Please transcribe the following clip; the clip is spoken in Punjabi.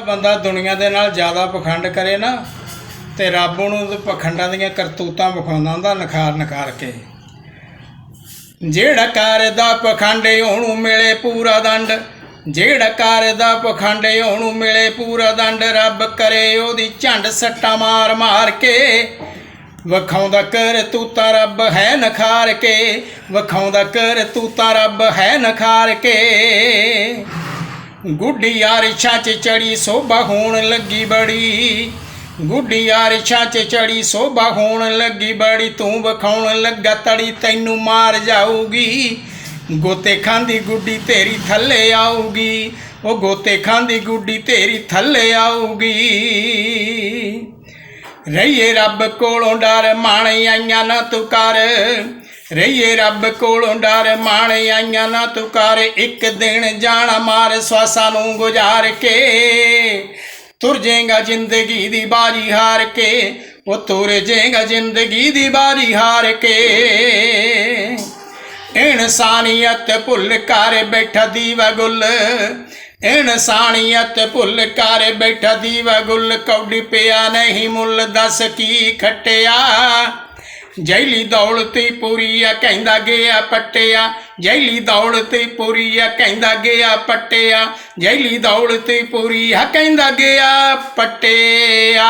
ਬੰਦਾ ਦੁਨੀਆ ਦੇ ਨਾਲ ਜ਼ਿਆਦਾ ਪਖੰਡ ਕਰੇ ਨਾ ਤੇ ਰੱਬ ਨੂੰ ਪਖੰਡਾਂ ਦੀਆਂ ਕਰਤੂਤਾਂ ਵਿਖਾਉਂਦਾ ਹੁੰਦਾ ਨਖਾਰ ਨਖਾਰ ਕੇ। ਜਿਹੜਾ ਕਰਦਾ ਪਖੰਡ ਉਹਨੂੰ ਮਿਲੇ ਪੂਰਾ ਦੰਡ। ਜਿਹੜਾ ਕਰਦਾ ਪਖੰਡ ਉਹਨੂੰ ਮਿਲੇ ਪੂਰਾ ਦੰਡ। ਰੱਬ ਕਰੇ ਉਹਦੀ ਝੰਡ ਸੱਟਾਂ ਮਾਰ ਮਾਰ ਕੇ। ਵਖਾਉਂਦਾ ਕਰ ਤੂੰ ਤਾਂ ਰੱਬ ਹੈ ਨਖਾਰ ਕੇ। ਵਖਾਉਂਦਾ ਕਰ ਤੂੰ ਤਾਂ ਰੱਬ ਹੈ ਨਖਾਰ ਕੇ। ਗੁੱਡੀ ਯਾਰਿਸ਼ਾਂ 'ਚ ਚੜੀ ਸੋਭਾ ਹੋਣ ਲੱਗੀ ਬੜੀ। ਗੁੱਡੀ ਯਾਰਿਸ਼ਾਂ 'ਚ ਚੜੀ ਸੋਭਾ ਹੋਣ ਲੱਗੀ ਬੜੀ। ਤੂੰ ਵਿਖਾਉਣ ਲੱਗਾ ਤੜੀ ਤੈਨੂੰ ਮਾਰ ਜਾਊਗੀ। ਗੋਤੇ ਖਾਂਦੀ ਗੁੱਡੀ ਤੇਰੀ ਥੱਲੇ ਆਊਗੀ। ਉਹ ਗੋਤੇ ਖਾਂਦੀ ਗੁੱਡੀ ਤੇਰੀ ਥੱਲੇ ਆਊਗੀ। ਰਹੀਏ ਰੱਬ ਕੋਲੋਂ ਡਰ ਮਾਣ ਆਈਆਂ ਨਾ ਤੂੰ ਕਰ। ਰਹੀਏ ਰੱਬ ਕੋਲੋਂ ਡਰ ਮਾਣ ਆਈਆਂ ਨਾ ਤੂੰ ਕਰ ਇੱਕ ਦਿਨ ਜਾਣਾ ਮਾਰ ਸਵਾਸਾਂ ਨੂੰ ਗੁਜ਼ਾਰ ਕੇ। ਤੁਰ ਜਾਏਗਾ ਜ਼ਿੰਦਗੀ ਦੀ ਬਾਜੀ ਹਾਰ ਕੇ, ਉਹ ਤੁਰ ਜਾਏਗਾ ਜ਼ਿੰਦਗੀ ਦੀ ਬਾਜੀ ਹਾਰ ਕੇ। ਇਨਸਾਨੀਅਤ ਭੁੱਲ ਕਰ ਬੈਠਾ ਦੀਵਾ ਗੁੱਲ, ਇਨਸਾਨੀਅਤ ਭੁੱਲ ਕਰ ਬੈਠਾ ਦੀਵਾ ਗੁੱਲ। ਕੌਡੀ ਪਿਆ ਨਹੀਂ ਮੁੱਲ, ਦੱਸ ਕੀ ਖਟਿਆ। ਜੈਲੀ ਦੌਲਤੀ ਪੂਰੀ ਆ ਕਹਿੰਦਾ ਗਿਆ ਪੱਟਿਆ, ਜੈਲੀ ਦੌਲਤੀ ਪੂਰੀ ਆ ਕਹਿੰਦਾ ਗਿਆ ਪੱਟਿਆ, ਜੈਲੀ ਦੌਲਤੀ ਪੂਰੀ ਆ ਕਹਿੰਦਾ ਗਿਆ ਪੱਟਿਆ।